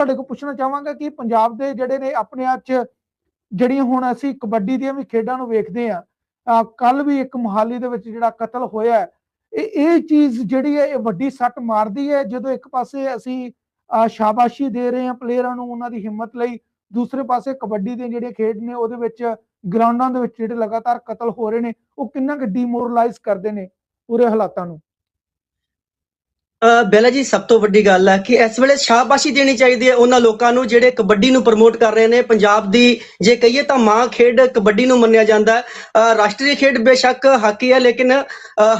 ਤੁਹਾਡੇ ਕੋਲ ਪੁੱਛਣਾ ਚਾਹਾਂਗਾ ਕਿ ਪੰਜਾਬ ਦੇ ਜਿਹੜੇ ਨੇ ਆਪਣੇ ਆਪ ਚ ਜਿਹੜੀਆਂ ਹੁਣ ਅਸੀਂ ਕਬੱਡੀ ਦੀਆਂ ਵੀ ਖੇਡਾਂ ਨੂੰ ਵੇਖਦੇ ਆ ਕੱਲ ਵੀ ਇੱਕ ਮੁਹਾਲੀ ਦੇ ਵਿੱਚ ਜਿਹੜਾ ਕਤਲ ਹੋਇਆ ਇਹ ਇਹ ਚੀਜ਼ ਜਿਹੜੀ ਹੈ ਇਹ ਵੱਡੀ ਸੱਟ ਮਾਰਦੀ ਹੈ। ਜਦੋਂ ਇੱਕ ਪਾਸੇ ਅਸੀਂ ਅਹ, ਸ਼ਾਬਾਸ਼ੀ ਦੇ ਰਹੇ ਹਾਂ ਪਲੇਅਰਾਂ ਨੂੰ ਉਹਨਾਂ ਦੀ ਹਿੰਮਤ ਲਈ ਦੂਸਰੇ ਪਾਸੇ ਕਬੱਡੀ ਦੀਆਂ ਜਿਹੜੀਆਂ ਖੇਡ ਨੇ ਉਹਦੇ ਵਿੱਚ ਗਰਾਊਂਡਾਂ ਦੇ ਵਿੱਚ ਜਿਹੜੇ ਲਗਾਤਾਰ ਕਤਲ ਹੋ ਰਹੇ ਨੇ ਉਹ ਕਿੰਨਾ ਕੁ ਡੀਮੋਰਲਾਈਜ਼ ਕਰਦੇ ਨੇ ਪੂਰੇ ਹਾਲਾਤਾਂ ਨੂੰ? ਬੇਲਾ ਜੀ ਸਭ ਤੋਂ ਵੱਡੀ ਗੱਲ ਹੈ ਕਿ ਇਸ ਵੇਲੇ ਸ਼ਾਬਾਸ਼ੀ ਦੇਣੀ ਚਾਹੀਦੀ ਹੈ ਉਹਨਾਂ ਲੋਕਾਂ ਨੂੰ ਜਿਹੜੇ ਕਬੱਡੀ ਨੂੰ ਪ੍ਰਮੋਟ ਕਰ ਰਹੇ ਨੇ। ਪੰਜਾਬ ਦੀ ਜੇ ਕਹੀਏ ਤਾਂ ਮਾਂ ਖੇਡ ਕਬੱਡੀ ਨੂੰ ਮੰਨਿਆ ਜਾਂਦਾ ਹੈ। ਰਾਸ਼ਟਰੀ ਖੇਡ ਬੇਸ਼ੱਕ ਹਾਕੀ ਹੈ ਲੇਕਿਨ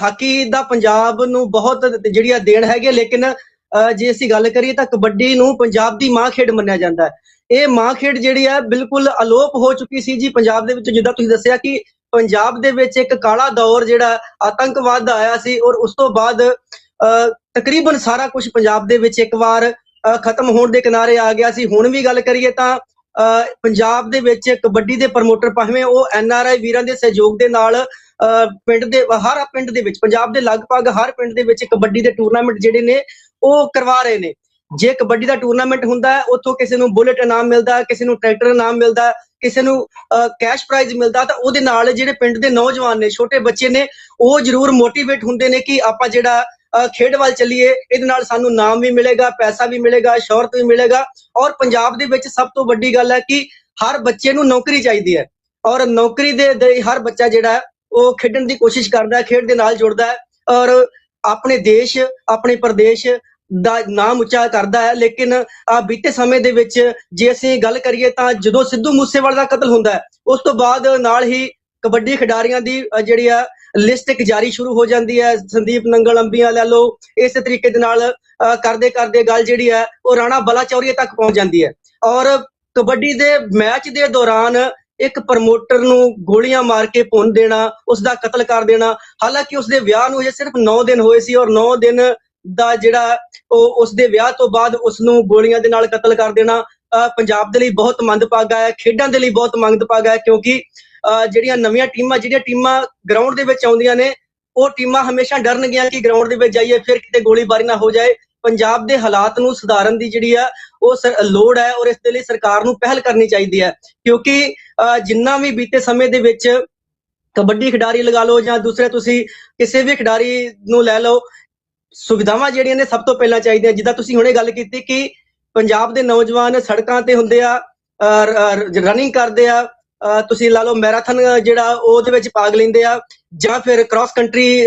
ਹਾਕੀ ਦਾ ਪੰਜਾਬ ਨੂੰ ਬਹੁਤ ਜਿਹੜੀ ਆ ਦੇਣ ਹੈਗੀ ਹੈ, ਲੇਕਿਨ ਅ, ਜੇ ਅਸੀਂ ਗੱਲ ਕਰੀਏ ਤਾਂ ਕਬੱਡੀ ਨੂੰ ਪੰਜਾਬ ਦੀ ਮਾਂ ਖੇਡ ਮੰਨਿਆ ਜਾਂਦਾ ਹੈ। ਇਹ ਮਾਂ ਖੇਡ ਜਿਹੜੀ ਹੈ ਬਿਲਕੁਲ ਅਲੋਪ ਹੋ ਚੁੱਕੀ ਸੀ ਜੀ ਪੰਜਾਬ ਦੇ ਵਿੱਚ ਜਿੱਦਾਂ ਤੁਸੀਂ ਦੱਸਿਆ ਕਿ ਪੰਜਾਬ ਦੇ ਵਿੱਚ ਇੱਕ ਕਾਲਾ ਦੌਰ ਜਿਹੜਾ ਆਤੰਕਵਾਦ ਦਾ ਆਇਆ ਸੀ ਔਰ ਉਸ ਤੋਂ ਬਾਅਦ ਤਕਰੀਬਨ ਸਾਰਾ ਕੁਝ ਪੰਜਾਬ ਦੇ ਵਿੱਚ ਇੱਕ ਵਾਰ ਖਤਮ ਹੋਣ ਦੇ ਕਿਨਾਰੇ ਆ ਗਿਆ ਸੀ। ਹੁਣ ਵੀ ਗੱਲ ਕਰੀਏ ਤਾਂ ਅ, ਪੰਜਾਬ ਦੇ ਵਿੱਚ ਕਬੱਡੀ ਦੇ ਪ੍ਰਮੋਟਰ ਭਾਵੇਂ ਉਹ ਐਨ ਆਰ ਆਈ ਵੀਰਾਂ ਦੇ ਸਹਿਯੋਗ ਦੇ ਨਾਲ ਪਿੰਡ ਦੇ ਹਰ ਪਿੰਡ ਦੇ ਵਿੱਚ ਪੰਜਾਬ ਦੇ ਲਗਭਗ ਹਰ ਪਿੰਡ ਦੇ ਵਿੱਚ ਕਬੱਡੀ ਦੇ ਟੂਰਨਾਮੈਂਟ ਜਿਹੜੇ ਨੇ ਉਹ ਕਰਵਾ ਰਹੇ ਨੇ। ਜੇ ਕਬੱਡੀ ਦਾ ਟੂਰਨਾਮੈਂਟ ਹੁੰਦਾ ਹੈ ਉੱਥੋਂ ਕਿਸੇ ਨੂੰ ਬੁਲੇਟ ਇਨਾਮ ਮਿਲਦਾ ਹੈ, ਕਿਸੇ ਨੂੰ ਟਰੈਕਟਰ ਇਨਾਮ ਮਿਲਦਾ ਹੈ, ਕਿਸੇ ਨੂੰ ਕੈਸ਼ ਪ੍ਰਾਈਜ਼ ਮਿਲਦਾ ਤਾਂ ਉਹਦੇ ਨਾਲ ਜਿਹੜੇ ਪਿੰਡ ਦੇ ਨੌਜਵਾਨ ਨੇ ਛੋਟੇ ਬੱਚੇ ਨੇ ਉਹ ਜ਼ਰੂਰ ਮੋਟੀਵੇਟ ਹੁੰਦੇ ਨੇ ਕਿ ਆਪਾਂ ਜਿਹੜਾ ਖੇਡ ਵੱਲ ਚੱਲੀਏ ਇਹਦੇ ਨਾਲ ਸਾਨੂੰ ਨਾਮ ਵੀ ਮਿਲੇਗਾ ਪੈਸਾ ਵੀ ਮਿਲੇਗਾ ਸ਼ੋਹਰਤ ਵੀ ਮਿਲੇਗਾ ਔਰ ਪੰਜਾਬ ਦੇ ਵਿੱਚ ਸਭ ਤੋਂ ਵੱਡੀ ਗੱਲ ਹੈ ਕਿ ਹਰ ਬੱਚੇ ਨੂੰ ਨੌਕਰੀ ਚਾਹੀਦੀ ਹੈ ਔਰ ਨੌਕਰੀ ਦੇ ਦੇ ਹਰ ਬੱਚਾ ਜਿਹੜਾ ਹੈ, ਉਹ ਖੇਡਣ ਦੀ ਕੋਸ਼ਿਸ਼ ਕਰਦਾ ਹੈ ਖੇਡ ਦੇ ਨਾਲ ਜੁੜਦਾ ਹੈ ਔਰ ਆਪਣੇ ਦੇਸ਼ ਆਪਣੇ ਪ੍ਰਦੇਸ਼ ਦਾ ਨਾਮ ਉੱਚਾ ਕਰਦਾ ਹੈ ਲੇਕਿਨ ਬੀਤੇ ਸਮੇਂ ਦੇ ਵਿੱਚ ਜੇ ਅਸੀਂ ਗੱਲ ਕਰੀਏ ਤਾਂ ਜਦੋਂ ਸਿੱਧੂ ਮੂਸੇਵਾਲੇ ਦਾ ਕਤਲ ਹੁੰਦਾ ਹੈ ਉਸ ਤੋਂ ਬਾਅਦ ਨਾਲ ਹੀ ਕਬੱਡੀ ਖਿਡਾਰੀਆਂ ਦੀ ਜਿਹੜੀ ਆ ਲਿਸਟ ਇੱਕ ਜਾਰੀ ਸ਼ੁਰੂ ਹੋ ਜਾਂਦੀ ਹੈ ਸੰਦੀਪ ਨੰਗਲ ਅੰਬੀਆਂ ਲੈ ਲਓ ਇਸੇ ਤਰੀਕੇ ਦੇ ਨਾਲ ਕਰਦੇ ਕਰਦੇ ਗੱਲ ਜਿਹੜੀ ਹੈ ਉਹ ਰਾਣਾ ਬਲਾਚੌਰੀਏ ਤੱਕ ਪਹੁੰਚ ਜਾਂਦੀ ਹੈ। ਔਰ ਕਬੱਡੀ ਦੇ ਮੈਚ ਦੇ ਦੌਰਾਨ ਇੱਕ ਪ੍ਰਮੋਟਰ ਨੂੰ ਗੋਲੀਆਂ ਮਾਰ ਕੇ ਭੁੰਨ ਦੇਣਾ ਉਸ ਦਾ ਕਤਲ ਕਰ ਦੇਣਾ ਹਾਲਾਂਕਿ ਉਸ ਦੇ ਵਿਆਹ ਨੂੰ ਅਜੇ ਸਿਰਫ 9 ਦਿਨ ਹੋਏ ਸੀ ਔਰ 9 ਦਿਨ ਦਾ ਜਿਹੜਾ ਉਹ ਉਸ ਦੇ ਵਿਆਹ ਤੋਂ ਬਾਅਦ ਉਸ ਨੂੰ ਗੋਲੀਆਂ ਦੇ ਨਾਲ ਕਤਲ ਕਰ ਦੇਣਾ ਅ, ਪੰਜਾਬ ਦੇ ਲਈ ਬਹੁਤ ਮੰਦਭਾਗਾ ਹੈ ਖੇਡਾਂ ਦੇ ਲਈ ਬਹੁਤ ਮੰਦਭਾਗਾ ਹੈ ਕਿਉਂਕਿ ਜਿਹੜੀਆਂ ਨਵੀਆਂ ਟੀਮਾਂ, ਜਿਹੜੀਆਂ ਟੀਮਾਂ ਗਰਾਊਂਡ ਦੇ ਵਿੱਚ ਆਉਂਦੀਆਂ ਨੇ, ਉਹ ਟੀਮਾਂ ਹਮੇਸ਼ਾ ਡਰਨਗੀਆਂ ਕਿ ਗਰਾਊਂਡ ਦੇ ਵਿੱਚ ਜਾਈਏ, ਫਿਰ ਕਿਤੇ ਗੋਲੀਬਾਰੀ ਨਾ ਹੋ ਜਾਏ। ਪੰਜਾਬ ਦੇ ਹਾਲਾਤ ਨੂੰ ਸੁਧਾਰਨ ਦੀ ਜਿਹੜੀ ਆ, ਉਹ ਲੋੜ ਹੈ ਔਰ ਇਸ ਦੇ ਲਈ ਸਰਕਾਰ ਨੂੰ ਪਹਿਲ ਕਰਨੀ ਚਾਹੀਦੀ ਹੈ। ਕਿਉਂਕਿ ਜਿੰਨਾ ਵੀ ਬੀਤੇ ਸਮੇਂ ਦੇ ਵਿੱਚ ਕਬੱਡੀ ਖਿਡਾਰੀ ਲਗਾ ਲਓ ਜਾਂ ਦੂਸਰੇ ਤੁਸੀਂ ਕਿਸੇ ਵੀ ਖਿਡਾਰੀ ਨੂੰ ਲੈ ਲਓ, ਸੁਵਿਧਾਵਾਂ ਜਿਹੜੀਆਂ ਨੇ ਸਭ ਤੋਂ ਪਹਿਲਾਂ ਚਾਹੀਦੀਆਂ। ਜਿੱਦਾਂ ਤੁਸੀਂ ਹੁਣੇ ਗੱਲ ਕੀਤੀ ਕਿ ਪੰਜਾਬ ਦੇ ਨੌਜਵਾਨ ਸੜਕਾਂ ਤੇ ਹੁੰਦੇ ਆ ਰਨਿੰਗ ਕਰਦੇ ਆ ਤੁਸੀਂ ਲਾ ਲਓ ਮੈਰਾਥਨ ਜਿਹੜਾ ਉਹਦੇ ਵਿੱਚ ਭਾਗ ਲੈਂਦੇ ਆ, ਜਾਂ ਫਿਰ ਕ੍ਰਾਸ ਕੰਟਰੀ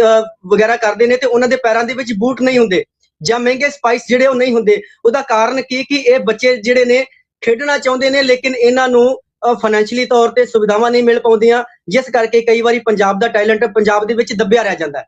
ਵਗੈਰਾ ਕਰਦੇ ਨੇ ਤੇ ਉਹਨਾਂ ਦੇ ਪੈਰਾਂ ਦੇ ਵਿੱਚ ਬੂਟ ਨਹੀਂ ਹੁੰਦੇ, ਜਾਂ ਮਹਿੰਗੇ ਸਪਾਈਸ ਜਿਹੜੇ ਉਹ ਨਹੀਂ ਹੁੰਦੇ। ਉਹਦਾ ਕਾਰਨ ਕੀ ਕਿ ਇਹ ਬੱਚੇ ਜਿਹੜੇ ਨੇ ਖੇਡਣਾ ਚਾਹੁੰਦੇ ਨੇ, ਲੇਕਿਨ ਇਹਨਾਂ ਨੂੰ ਫਾਈਨੈਂਸ਼ੀਅਲੀ ਤੌਰ ਤੇ ਸੁਵਿਧਾਵਾਂ ਨਹੀਂ ਮਿਲ ਪਾਉਂਦੀਆਂ, ਜਿਸ ਕਰਕੇ ਕਈ ਵਾਰੀ ਪੰਜਾਬ ਦਾ ਟੈਲੈਂਟ ਪੰਜਾਬ ਦੇ ਵਿੱਚ ਦੱਬਿਆ ਰਹਿ ਜਾਂਦਾ ਹੈ।